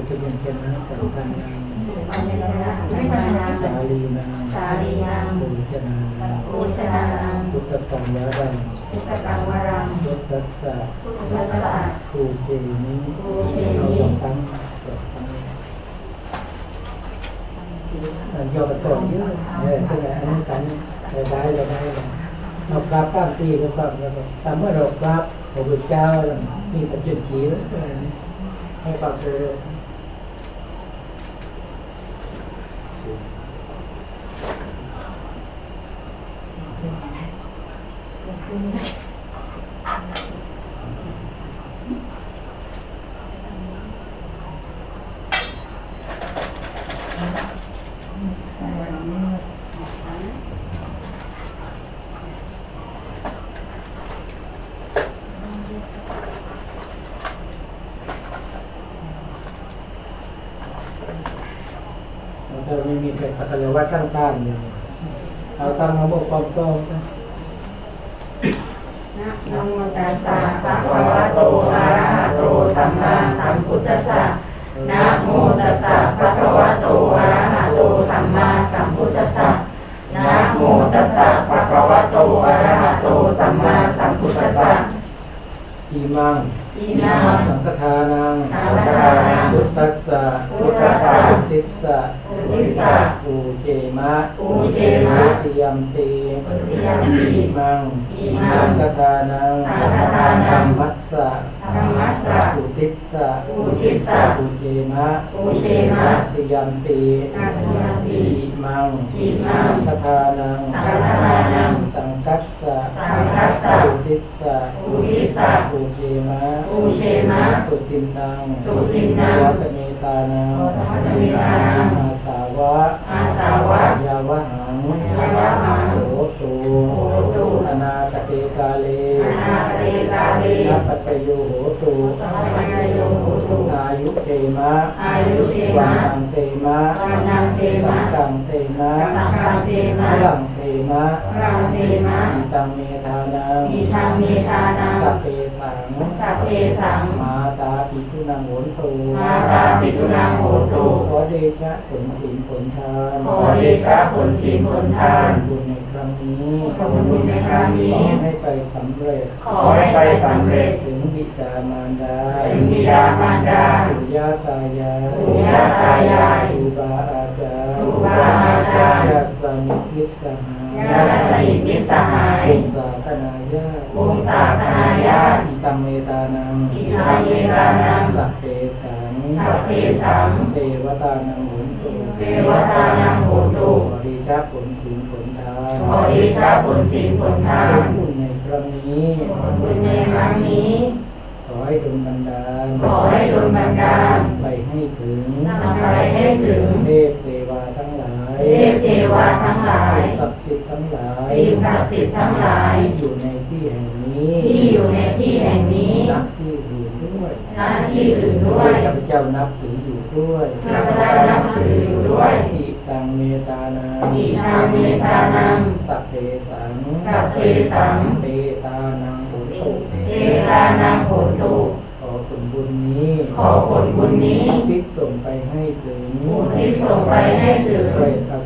ะครับเสียงพระคาถาที่เออทำเป็นรอไปเลยดีมั่งสุขเป็นเป็นนะสัมพันธ์สาลีนางสาลีนังปูชนาปูชนานังพุทธตังวรังพุทธกังวรังพุทธัสสะพุทธัสสะภูเจนิภูเชนิตั้งตั้งยอดต้นเยอะเออเป็นไงอันนี้กันได้ได้ได้เรากราบป้ามตีก็ความแล้วตามเมื่อเรากราบพระพุทธเจ้ามีปัจจุบันแล้วให้ความเจริญ ถ้าไม่มีใครพัฒนาวัดตั้งต้านเลยเอาตั้งมาบอกความตรงนะนะโมตัสสะภะคะวะโตอะระหะโตสัมมาสัมพุทธัสสะนะโมตัสสะภะคะวะโตอะระหะโตสัมมาสัมพุทธัสสะนะโมตัสสะภะคะวะโตอะระหะโตสัมมาสัมพุทธัสสะอีมังอินาสังฆทานังสังฆทานังพุทธัสสะพุทธัสสะติสสะ อุทิสสะปูเจมะปูเชมะติยัมปีปุติยัมปิอีมังอิมังสังฆทานังสังฆทานังมัสสะธรรมัสสะอุติสสะอุทิสสะปูเจมะปูเชมะติยัมปีนาติยัมปิอิมังอิมังสังฆทานังสังฆทานังสังกัสสะสังคัสสะอุติสสะอุทิสสะปูเจมะปูเชมะสุตินนังสุตินนังวัตเม ตานังวัตเมตานังอาสาวะอาสาวะยาวะหังยาวะหังโหตุโหตุอนาคเตกาเลอนาคเตกาเลนัปปโยโหตุตัพพะโยโหตุอายุเตมะอายุเทวัมะนังเตมะวันนังเทสัมะงกังเตมะสังฆังเทมะพลังเต มะรังเทมะอิตังเมทานังอิทังเมทานังสัพเพสังสัพเพสัง มาตาปิทุนังโหนตุมาตาปิตุนังโหตุขอเดชะผลศีลผลทานขอเดชะผลศีลผลทานบุญในครั้งนี้ขอบุญในครั้งนี้ ขอให้ไปสำเร็จ ขอให้ไปสำเร็จถึงบิดามารดาถึงบิดามารดาปู่ย่าตายายปู่ย่าตายายครูบาอาจารย์ครูบาอาจารย์ญาติสนิทมิตรสหาย ญาติสนิทมิตรสหายวงศาคณาญาติวงศาคณาญาติอิตังเมตานังอิทังเมตานังสัพเพสังสัพเพสังเทวตานังโหนตุเทวตานังโหตุขอเดชะผลศีลผลทานขอเดชะผลศีลผลทานบุญในครั้งนี้ผลบุญในครั้งนี้ขอให้ดลบันดาลขอให้ดลบันดาลไปให้ถึงนำไปให้ถึงเทพเทวาทั้งหลายเทพเทวาทั้งหลายสิ่งศักดิ์สิท ธิ์ทั้งหลายสิ่งศักดิ์สิทธิ์ทั้งหลายที่อยู่ในที่แห่งนี้ที่อยู่ในที่แห่งนี้นับที่อื่นด้วยหน้าที่อื่นด้วยข้าพเจ้านับถืออยู่ด้วยข้าพเจ้านับถืออยู่ด้วยอิตังเมตานาอิทังเมตานังสัพเพสังสัพเพสังเปตานังปุตุเทตานังโหตุขอผลบุญนี้ ขอผลบุญนี้ทิศส่งไปให้ถึงอุทิศส่งไปให้ถึงเปรตอสุรกาย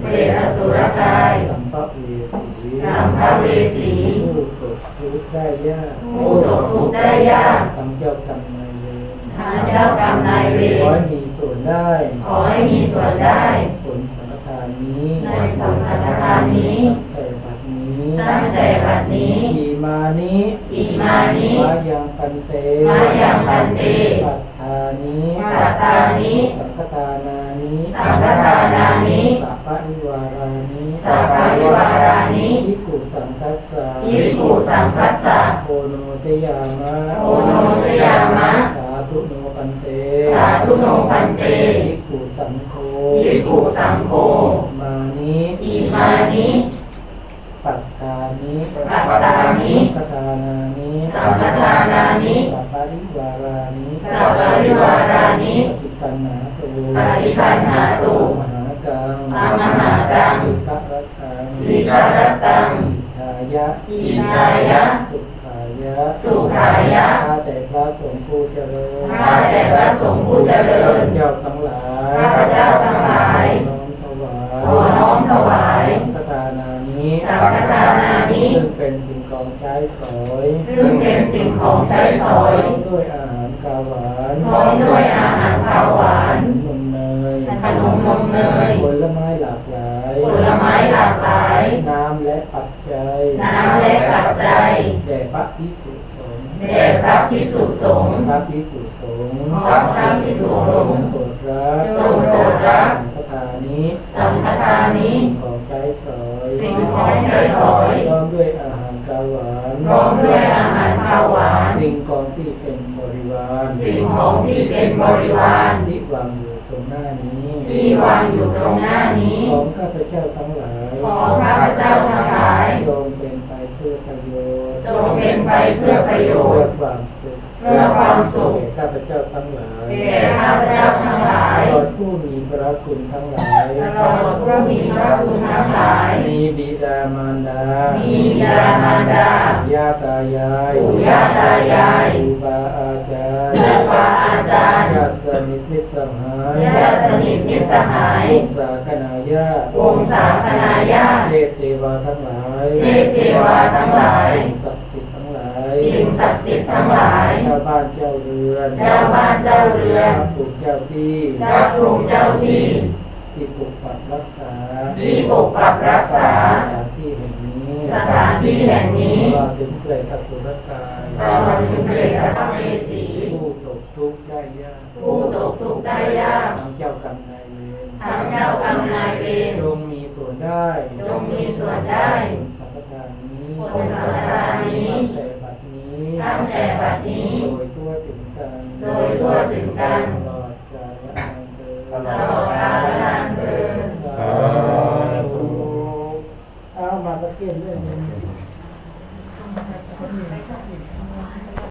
เปรตอสุรกาย สัมภเวสีสัมภเวสีผู้ตกทุกข์ได้ยากผู้ตกทุกข์ได้ยากทั้งเจ้ากรรมนายเวรข้าเจ้ากรรมนายเวขอรให้มีส่วนได้ ขอให้มีส่วนได้ผลสังฆทานนี้ในสังฆทานนี้แต่บัดนี้ตั้งแต่บัดนี้อีมานี้อิมานิวายังปันเตมายังปันเตปัฏฐานิปัตตานิสังฆทานานิสังฆทานา สะภิกขุสังคัสสะโอโนชยามะโอโนชยามะ สาธุโนปันเต สาธุโนปันเตภิกขุสังโคภิกขุสังโคมานิอิมานิปัตตานิปัตตานิปัตานานิสัมปทานานิสัพปริวารานิสัพปริวารานิปิปันหาตุปฏิปันหาตุมหากังมหากัสังสิกรัตัง อิทายะอิทายะ สุขายะสุขายะข้าแต่พระสงฆ์ผู้เจริญข้าแต่พระสงฆ์ผู้เจริญเจ้าทั้งหลายข้าพเจ้าทั้งหลายน้อมถวายขอน้อมถวายสังฆทานานี้สังฆทานานิซึ่งเป็นสิ่งของใช้สอยซึ่งเป็นสิ่งของใช้สอยด้วยอาหารกาวหวานพร้อมด้วยอาหารข้าวหวานนมเนยขนมนมเนยผลไม้ สงฆ์พระพิสุสงฆ์ขอพระภิกษุสงฆ์โปรดรับจงโปรดรับสังฆทานี้สังฆทานิสิ่งของใช้สอยสิ่งของใช้สอยพร้อมด้วยอาหารกาวหวานพร้อมด้วยอาหารข้าวหวานสิ่งของที่เป็นบริวารสิ่งของที่เป็นบริวารที่วางอยู่ตรงหน้านี้ที่วางอยู่ตรงหน้านี้ของข้าพเจ้าทั้งหลายขอข้าพเจ้าทั้งหลายจงเป็นไปเพื่อประโยชน์จงเป็นไปเพื่อประโยเพื่อชน์ความสุข เพื่อความสุขแก่ข้าพเจ้าทั้งหลายแก่ข้าพเจ้าทั้งหลายตลอดผู้มีพระคุณทั้งหลายตลอดผู้มีพระคุณทั้งหลาย มีบิดามารดา มีบิดามารดาญาตายายปู่ย่าตายายครูบาอาจารย์ครูบาอาจารย์ญาติสนิทมิตรสหายญาติสนิทมิตรสหายวงศาคณาญาติวงศาคณาญาติเทพเทวาทั้งหลายเทพเทวาทั้งหลายสิ่งศักดิ์ สิทธิ์ทั้งหลายสิ่งศักดิ์สิทธิ์ทั้งหลาย เจ้าบ้านเจ้าเรือนเจ้าบ้านเจ้าเรือนพระภูมิเจ้าที่พระภูมิเจ้าที่ ที่ปกปักรักษาที่ปกปักรักษา สถานที่แห่งนี้ สถานที่แห่งนี้ตลอดถึงเปรตอสุรกายตลอดถึงเปรตอสัมภเวสีผู้ตกทุกข์ได้ยากผู้ตกทุกข์ได้ยากทั้งเจ้ากรรมนายเวรทั้งเจ้ากรรมนายเวรจงมีส่วนได้ จงมีส่วนได้